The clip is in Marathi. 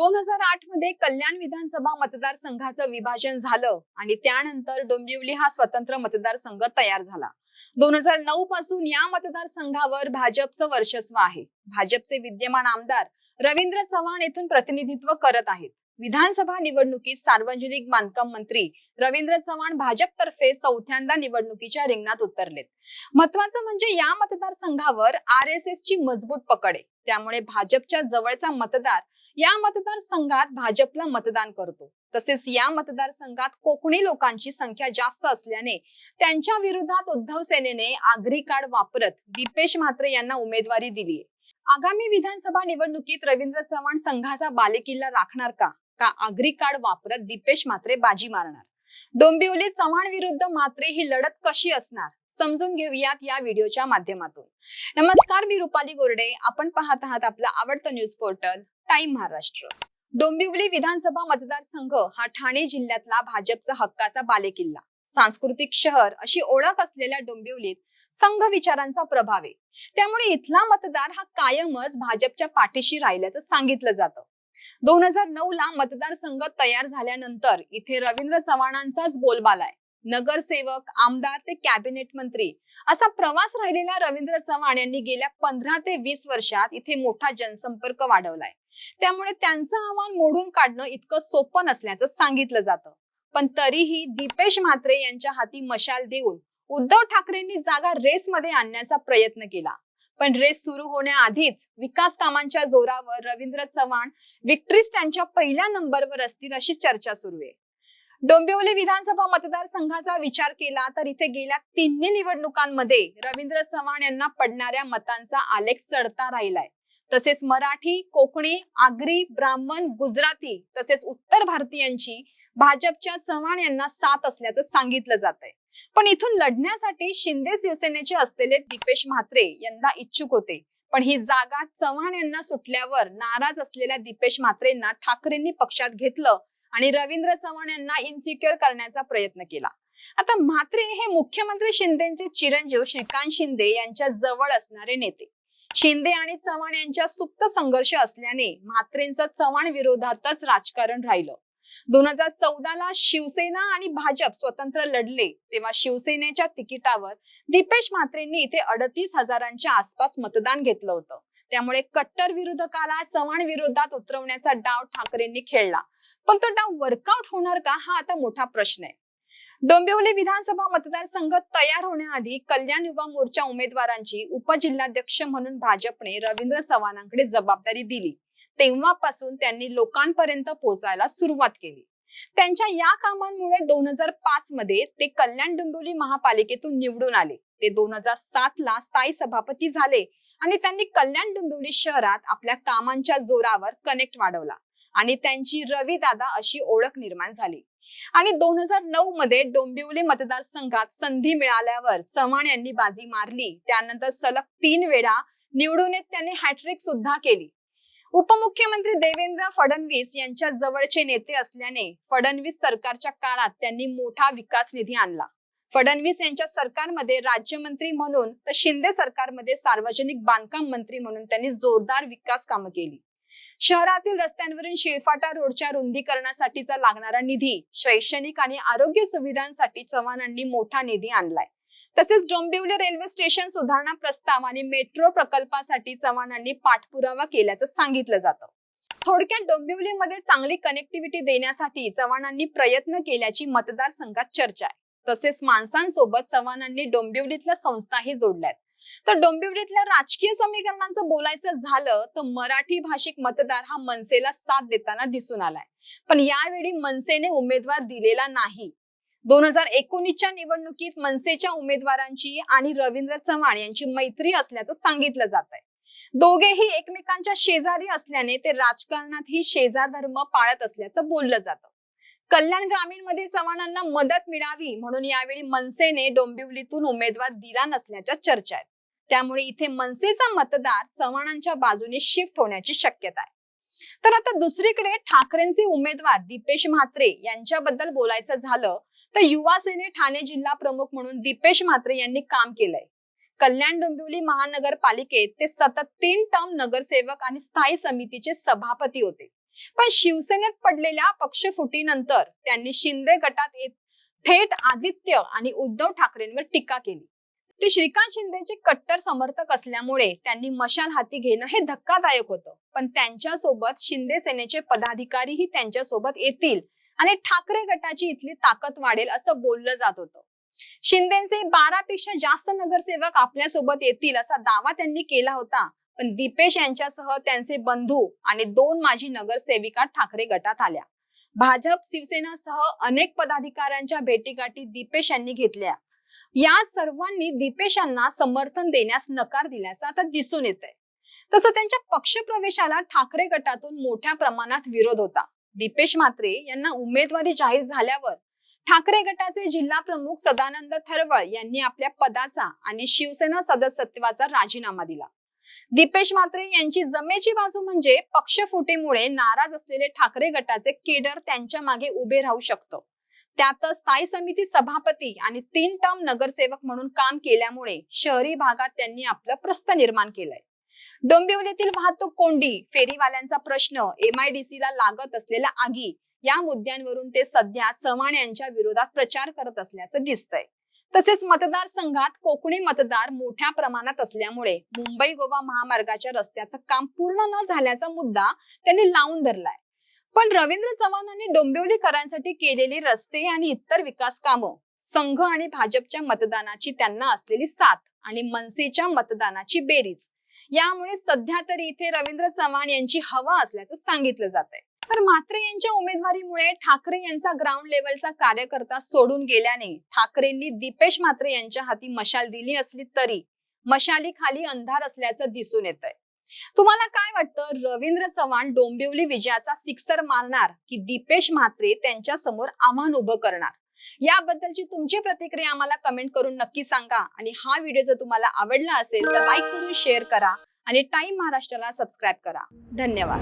दोन हजार आठमध्ये कल्याण विधानसभा मतदारसंघाचं विभाजन झालं आणि त्यानंतर डोंबिवली हा स्वतंत्र मतदारसंघ तयार झाला. दोन हजार नऊ पासून या मतदारसंघावर भाजपचं वर्चस्व आहे. भाजपचे विद्यमान आमदार रवींद्र चव्हाण येथून प्रतिनिधित्व करत आहेत. विधानसभा निवडणुकीत सार्वजनिक बांधकाम मंत्री रवींद्र चव्हाण भाजपतर्फे चौथ्यांदा निवडणुकीच्या रिंगणात उतरलेत. महत्वाचं म्हणजे या मतदारसंघावर आर एस एस ची मजबूत पकड आहे. त्यामुळे भाजपच्या जवळचा मतदार या मतदारसंघात भाजपला मतदान करतो. तसेच या मतदारसंघात कोकणी लोकांची संख्या जास्त असल्याने त्यांच्या विरोधात उद्धव सेनेने आगरी कार्ड वापरत दीपेश म्हात्रे यांना उमेदवारी दिली आहे आगामी विधानसभा निवडणुकीत रवींद्र चव्हाण संघाचा बालेकिल्ला राखणार का? का आगरी कार्ड वापरत दीपेश मात्रे बाजी मारणार? डोंबिवली चव्हाण विरुद्ध मात्रे ही लढत कशी असणार? समजून घेऊयात या व्हिडिओच्या माध्यमातून. नमस्कार मी रुपाली गोरडे. आपण पाहत आहात आपलं आवडतं news portal time Maharashtra Dombivli विधानसभा मतदारसंघ हा ठाणे जिल्ह्यातला भाजपचा हक्काचा बालेकिल्ला. सांस्कृतिक शहर अशी ओळख असलेल्या डोंबिवलीत संघ विचारांचा प्रभाव आहे. त्यामुळे इथला मतदार हा कायमच भाजपच्या पाठीशी राहिल्याचं सांगितलं जातं. दोन हजार नऊ ला मतदारसंघ तयार झाल्यानंतर इथे रवींद्र चव्हाणांचाच बोलबाला आहे. नगरसेवक आमदार ते कॅबिनेट मंत्री. असा प्रवास राहिलेला रवींद्र चव्हाण यांनी गेल्या पंधरा ते वीस वर्षात इथे मोठा जनसंपर्क वाढवलाय. त्यामुळे त्यांचं आव्हान मोडून काढणं इतकं सोपं नसल्याचं सांगितलं जातं. पण तरीही दीपेश म्हात्रे यांच्या हाती मशाल देऊन उद्धव ठाकरेंनी जागा रेसमध्ये आणण्याचा प्रयत्न केला. पण रेस सुरू होण्याआधीच विकास कामांच्या जोरावर रवींद्र चव्हाण विक्ट्री स्टँडच्या पहिल्या नंबरवर असतील अशी चर्चा सुरू आहे. डोंबिवली विधानसभा मतदारसंघाचा विचार केला तर इथे गेल्या तिन्ही निवडणुकांमध्ये रवींद्र चव्हाण यांना पडणाऱ्या मतांचा आलेख चढता राहिलाय. तसेच मराठी कोकणी आगरी ब्राह्मण गुजराती तसेच उत्तर भारतीयांची भाजपच्या चव्हाण यांना साथ असल्याचं सांगितलं जात आहे पण इथून लढण्यासाठी शिंदे शिवसेनेचे असलेले दीपेश म्हात्रे यंदा इच्छुक होते. पण ही जागा चव्हाण यांना सुटल्यावर नाराज असलेल्या दीपेश म्हात्रेंना ठाकरेंनी पक्षात घेतलं आणि रवींद्र चव्हाण यांना इन्सिक्युअर करण्याचा प्रयत्न केला. आता म्हात्रे हे मुख्यमंत्री शिंदेचे चिरंजीव श्रीकांत शिंदे यांच्या जवळ असणारे नेते. शिंदे आणि चव्हाण यांच्या सुप्त संघर्ष असल्याने म्हात्रेंचं चव्हाण विरोधातच राजकारण राहिलं. दोन हजार चौदा ला शिवसेना आणि भाजप स्वतंत्र लढले तेव्हा शिवसेनेच्या तिकिटावर दीपेश म्हात्रेंनी इथे अडतीस हजारांच्या आसपास मतदान घेतलं होतं. त्यामुळे कट्टर विरोधकाला चव्हाण विरोधात उतरवण्याचा डाव ठाकरेंनी खेळला. पण तो डाव वर्कआउट होणार का हा आता मोठा प्रश्न आहे. डोंबिवली विधानसभा मतदारसंघ तयार होण्याआधी कल्याण युवा मोर्चा उमेदवारांची उपजिल्हाध्यक्ष म्हणून भाजपने रवींद्र चव्हाणांकडे जबाबदारी दिली. तेव्हापासून त्यांनी लोकांपर्यंत पोहोचायला सुरुवात केली. त्यांच्या या कामांमुळे दोन हजार पाच मध्ये ते कल्याण डोंबिवली महापालिकेतून निवडून आले. ते दोन हजार सात ला स्थायी सभापती झाले आणि त्यांनी कल्याण डोंबिवली शहरात आपल्या कामांच्या जोरावर कनेक्ट वाढवला आणि त्यांची रवी दादा अशी ओळख निर्माण झाली. आणि दोन हजार नऊ मध्ये डोंबिवली मतदारसंघात संधी मिळाल्यावर चव्हाण यांनी बाजी मारली. त्यानंतर सलग तीन वेळा निवडून येत त्यांनी हॅट्रिक सुद्धा केली. उपमुख्यमंत्री देवेंद्र फडणवीस यांच्या जवळचे नेते असल्याने फडणवीस सरकारच्या काळात त्यांनी मोठा विकास निधी आणला. फडणवीस यांच्या सरकारमध्ये राज्यमंत्री म्हणून तर शिंदे सरकारमध्ये सार्वजनिक बांधकाम मंत्री म्हणून त्यांनी जोरदार विकास कामं केली. शहरातील रस्त्यांवरील शिळफाटा रोडच्या रुंदीकरणासाठीचा लागणारा निधी शैक्षणिक आणि आरोग्य सुविधांसाठी चव्हाणांनी मोठा निधी आणलाय. तसेच डोंबिवली रेल्वे स्टेशन सुधारणा प्रस्ताव आणि मेट्रो प्रकल्पासाठी चव्हाणांनी पाठपुरावा केल्याचं सांगितलं जातं. थोडक्यात डोंबिवलीमध्ये चांगली कनेक्टिव्हिटी देण्यासाठी चव्हाणांनी प्रयत्न केल्याची मतदारसंघात चर्चा आहे. तसेच माणसांसोबत चव्हाणांनी डोंबिवलीतल्या संस्थाही जोडल्यात. तर डोंबिवलीतल्या राजकीय समीकरणांचं बोलायचं झालं तर मराठी भाषिक मतदार हा मनसेला साथ देताना दिसून आलाय. पण यावेळी मनसेने उमेदवार दिलेला नाही. दोन हजार एकोणीसच्या निवडणुकीत मनसेच्या उमेदवारांची आणि रवींद्र चव्हाण यांची मैत्री असल्याचं सांगितलं जात आहे दोघेही एकमेकांच्या शेजारी असल्याने ते राजकारणातही शेजार धर्म पाळत असल्याचं बोललं जातं. कल्याण ग्रामीणमध्ये चव्हाणांना मदत मिळावी म्हणून यावेळी मनसेने डोंबिवलीतून उमेदवार दिला नसल्याच्या चर्चा आहेत. त्यामुळे इथे मनसेचा मतदार चव्हाणांच्या बाजूने शिफ्ट होण्याची शक्यता आहे. तर आता दुसरीकडे ठाकरेंचे उमेदवार दीपेश म्हात्रे यांच्याबद्दल बोलायचं झालं तर युवा सेने ठाणे जिल्हा प्रमुख म्हणून दीपेश म्हात्रे यांनी काम केलंय. कल्याण डोंबिवली महानगरपालिकेत ते सतत तीन टर्म नगरसेवक आणि स्थायी समितीचे सभापती होते. पण शिवसेनेत पडलेल्या पक्षफुटीनंतर त्यांनी शिंदे गटात येत थेट आदित्य आणि उद्धव ठाकरेंवर टीका केली. ते श्रीकांत शिंदेचे कट्टर समर्थक असल्यामुळे त्यांनी मशाल हाती घेणं हे धक्कादायक होतं. पण त्यांच्यासोबत शिंदे सेनेचे पदाधिकारीही त्यांच्यासोबत येतील आणि ठाकरे गटाची इथली ताकद वाढेल असं बोललं जात होतं. शिंदेचे बारा पेक्षा जास्त नगरसेवक आपल्यासोबत येतील असा दावा त्यांनी केला होता. पण दीपेश यांच्यासह त्यांचे बंधू आणि दोन माजी नगरसेविका ठाकरे गटात आल्या. भाजप शिवसेनासह अनेक पदाधिकाऱ्यांच्या भेटीगाठी दीपेश यांनी घेतल्या. या सर्वांनी दीपेश यांना समर्थन देण्यास नकार दिल्याचं आता दिसून येत आहे तसं त्यांच्या पक्षप्रवेशाला ठाकरे गटातून मोठ्या प्रमाणात विरोध होता. दीपेश म्हात्रे यांना उमेदवारी जाहीर झाल्यावर ठाकरे गटाचे जिल्हा प्रमुख सदानंद थरवळ यांनी आपल्या पदाचा आणि शिवसेना सदस्यत्वाचा राजीनामा दिला. दीपेश म्हात्रे यांची जमेची बाजू म्हणजे पक्षफुटीमुळे नाराज असलेले ठाकरे गटाचे केडर त्यांच्या मागे उभे राहू शकतं. त्यातच स्थायी समिती सभापती आणि तीन टर्म नगरसेवक म्हणून काम केल्यामुळे शहरी भागात त्यांनी आपलं प्रस्थ निर्माण केलंय. डोंबिवलीतील वाहतूक कोंडी फेरीवाल्यांचा प्रश्न एमआयडीसी ला लागत असलेल्या आगी या मुद्द्यांवरून ते सध्या चव्हाण यांच्या विरोधात प्रचार करत असल्याचं दिसतंय. तसेच मतदारसंघात कोकणी मतदार मोठ्या प्रमाणात असल्यामुळे मुंबई गोवा महामार्गाच्या रस्त्याचं काम पूर्ण न झाल्याचा मुद्दा त्यांनी लावून धरलाय. पण रवींद्र चव्हाणांनी डोंबिवलीकरांसाठी केलेली रस्ते आणि इतर विकास कामं संघ आणि भाजपच्या मतदानाची त्यांना असलेली साथ आणि मनसेच्या मतदानाची बेरीज यामुळे सध्या तरी इथे रवींद्र चव्हाण यांची हवा असल्याचं सांगितलं जात आहे तर मात्रे यांच्या उमेदवारीमुळे ठाकरे यांचा ग्राउंड लेवलचा कार्यकर्ता सोडून गेल्याने ठाकरेंनी दीपेश म्हात्रे यांच्या हाती मशाल दिली असली तरी मशाली खाली अंधार असल्याचं दिसून येत आहे तुम्हाला काय वाटतं? रवींद्र चव्हाण डोंबिवली विजयाचा सिक्सर मारणार की दीपेश म्हात्रे त्यांच्यासमोर आव्हान उभं करणार? याबद्दलची तुमची प्रतिक्रिया आम्हाला कमेंट करून नक्की सांगा. आणि हा व्हिडिओ जर तुम्हाला आवडला असेल तर लाईक करून शेअर करा. आणि टाइम महाराष्ट्राला सबस्क्राईब करा. धन्यवाद.